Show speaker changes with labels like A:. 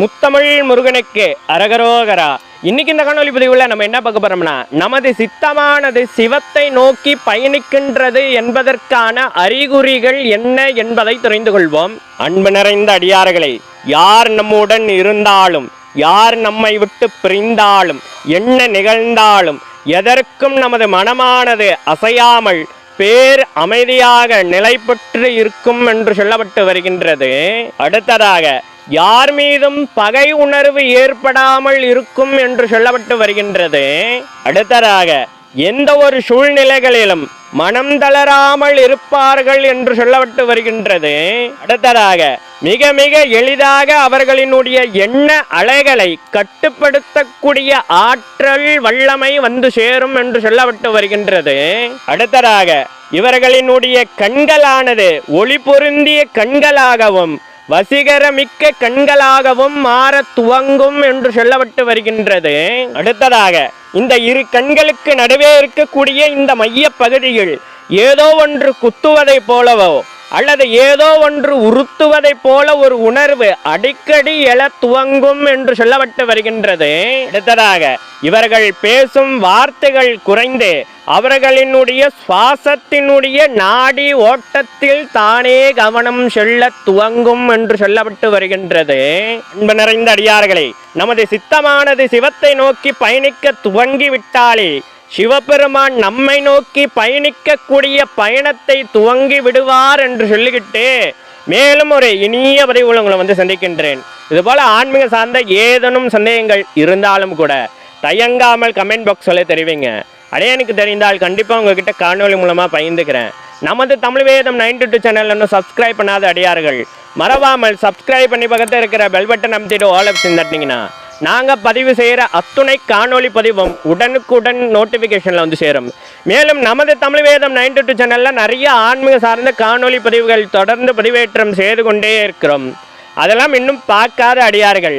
A: முத்தமிழ் முருகனுக்கு அரகரோகரா. இன்னைக்கு இந்த காணொலி பதிவுல நம்ம என்ன பார்க்க போறோம்னா நமது சித்தமானது சிவத்தை நோக்கி பயணிக்கின்றது என்பதற்கான அறிகுறிகள் என்ன என்பதை தெரிந்து கொள்வோம். அன்பு நிறைந்த அடியார்களை யார் நம்முடன் இருந்தாலும் யார் நம்மை விட்டு பிரிந்தாலும் என்ன நிகழ்ந்தாலும் எதற்கும் நமது மனமானது அசையாமல் பேர் அமைதியாக நிலை பெற்று இருக்கும் என்று சொல்லப்பட்டு வருகின்றது. அடுத்ததாக யார் மீதும் பகை உணர்வு ஏற்படாமல் இருக்கும் என்று சொல்லப்பட்டு வருகின்றது. அடுத்ததாக எந்த ஒரு சூழ்நிலைகளிலும் மனம் தளராமல் இருப்பார்கள் என்று சொல்லப்பட்டு வருகின்றது. அடுத்ததாக மிக மிக எளிதாக அவர்களினுடைய எண்ண அலைகளை கட்டுப்படுத்தக்கூடிய ஆற்றல் வல்லமை வந்து சேரும் என்று சொல்லப்பட்டு வருகின்றது. அடுத்ததாக இவர்களினுடைய கண்களானது ஒளி பொருந்திய கண்களாகவும் வசீகரமிக்க கண்களாகவும் மாற துவங்கும் என்று சொல்லப்பட்டு வருகின்றது. அடுத்ததாக இந்த இரு கண்களுக்கு நடுவே இருக்கக்கூடிய இந்த மைய பகுதியில் ஏதோ ஒன்று குத்துவதைப் போலவோ அல்லது ஏதோ ஒன்று உறுத்துவதைப் போல ஒரு உணர்வு அடிக்கடி எழ துவங்கும் என்று சொல்லப்பட்டு வருகின்றது. அடுத்ததாக இவர்கள் பேசும் வார்த்தைகள் குறைந்து அவர்களினுடைய சுவாசத்தினுடைய நாடி ஓட்டத்தில் தானே கவனம் செல்ல துவங்கும் என்று சொல்லப்பட்டு வருகின்றது. அன்பு நிறைந்த அடியார்களே நமது சித்தமானது சிவத்தை நோக்கி பயணிக்க துவங்கி விட்டாலே சிவபெருமான் நம்மை நோக்கி பயணிக்கக்கூடிய பயணத்தை துவங்கி விடுவார் என்று சொல்லிக்கிட்டு மேலும் ஒரு இனிய பதிவுகள் உங்களை வந்து சந்திக்கின்றேன். இதுபோல் ஆன்மீக சார்ந்த ஏதேனும் சந்தேகங்கள் இருந்தாலும் கூட தயங்காமல் கமெண்ட் பாக்ஸில் தெரிவிங்க. அடையானுக்கு தெரிந்தால் கண்டிப்பாக உங்ககிட்ட காணொலி மூலமாக பகிர்ந்துக்கிறேன். நமது Tamil Vedam ninety two channel இன்னும் சப்ஸ்கிரைப் பண்ணாத அடியார்கள். மறவாமல் சப்ஸ்கிரைப் பண்ணி பக்கத்தில் இருக்கிற பெல் பட்டன் அமைத்திட்டு ஆல் ஆப்ஷன் தட்டினீங்கன்னா நாங்கள் பதிவு செய்கிற அத்துணை காணொலி பதிவும் உடனுக்குடன் நோட்டிஃபிகேஷனில் வந்து சேரும். மேலும் நமது தமிழ் வேதம் நைன்டி டூ சேனலில் நிறைய ஆன்மீக சார்ந்த காணொலி பதிவுகள் தொடர்ந்து பதிவேற்றம் செய்து கொண்டே இருக்கிறோம். அதெல்லாம் இன்னும் பார்க்காத அடியார்கள்.